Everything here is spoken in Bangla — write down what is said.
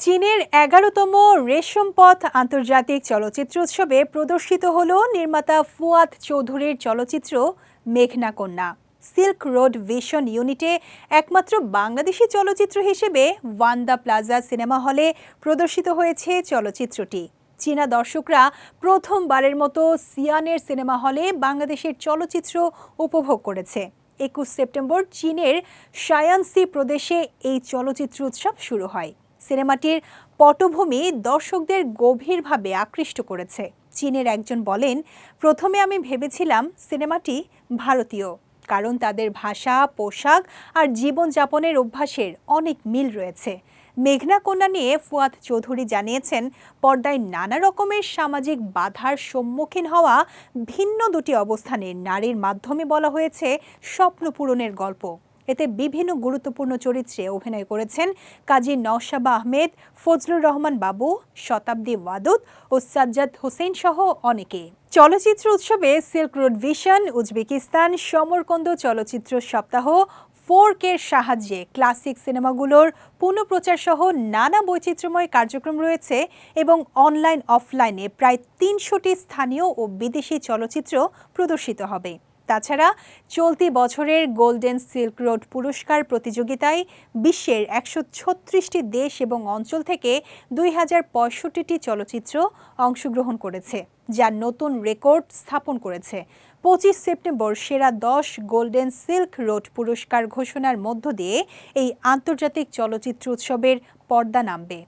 চীনের এগারোতম রেশম পথ আন্তর্জাতিক চলচ্চিত্র উৎসবে প্রদর্শিত হল নির্মাতা ফুয়াদ চৌধুরীর চলচ্চিত্র মেঘনা কন্যা সিল্ক রোড ভিশন ইউনিটে একমাত্র বাংলাদেশি চলচ্চিত্র হিসেবে ওয়ান্দা প্লাজা সিনেমা হলে প্রদর্শিত হয়েছে চলচ্চিত্রটি। চীনা দর্শকরা প্রথমবারের মতো সিয়ানের সিনেমা হলে বাংলাদেশের চলচ্চিত্র উপভোগ করেছে। একুশ সেপ্টেম্বর চীনের শায়ানসি প্রদেশে এই চলচ্চিত্র উৎসব শুরু হয়। সিনেমাটির পটভূমি দর্শকদের গভীরভাবে আকৃষ্ট করেছে। চীনের একজন বলেন, প্রথমে আমি ভেবেছিলাম সিনেমাটি ভারতীয়, কারণ তাদের ভাষা, পোশাক আর জীবনযাপনের অভ্যাসের অনেক মিল রয়েছে। মেঘনা কন্যা নিয়ে ফুয়াদ চৌধুরী জানিয়েছেন, পর্দায় নানা রকমের সামাজিক বাধার সম্মুখীন হওয়া ভিন্ন দুটি অবস্থানে নারীর মাধ্যমে বলা হয়েছে স্বপ্ন পূরণের গল্প। এতে বিভিন্ন গুরুত্বপূর্ণ চরিত্রে অভিনয় করেছেন কাজী নওশাবা আহমেদ, ফজলুর রহমান বাবু, শতাব্দী ওয়াদুদ ও সাজ্জাদ হোসেন সহ অনেকে। চলচ্চিত্র উৎসবে silk road vision, Uzbekistan, Samarkand চলচ্চিত্র সপ্তাহ ফোর কের সাহায্যে ক্লাসিক সিনেমাগুলোর পুনঃপ্রচার সহ নানা বৈচিত্র্যময় কার্যক্রম রয়েছে এবং অনলাইন অফলাইনে প্রায় তিনশোটি স্থানীয় ও বিদেশি চলচ্চিত্র প্রদর্শিত হবে। তাছাড়া চলতি বছরের গোল্ডেন সিল্ক রোড পুরস্কার প্রতিযোগিতায় বিশ্বের একশো ছত্রিশটি দেশ এবং অঞ্চল থেকে দুই হাজার পঁয়ষট্টিটি চলচ্চিত্র অংশগ্রহণ করেছে, যা নতুন রেকর্ড স্থাপন করেছে। পঁচিশ সেপ্টেম্বর সেরা দশ গোল্ডেন সিল্ক রোড পুরস্কার ঘোষণার মধ্য দিয়ে এই আন্তর্জাতিক চলচ্চিত্র উৎসবের পর্দা নামবে।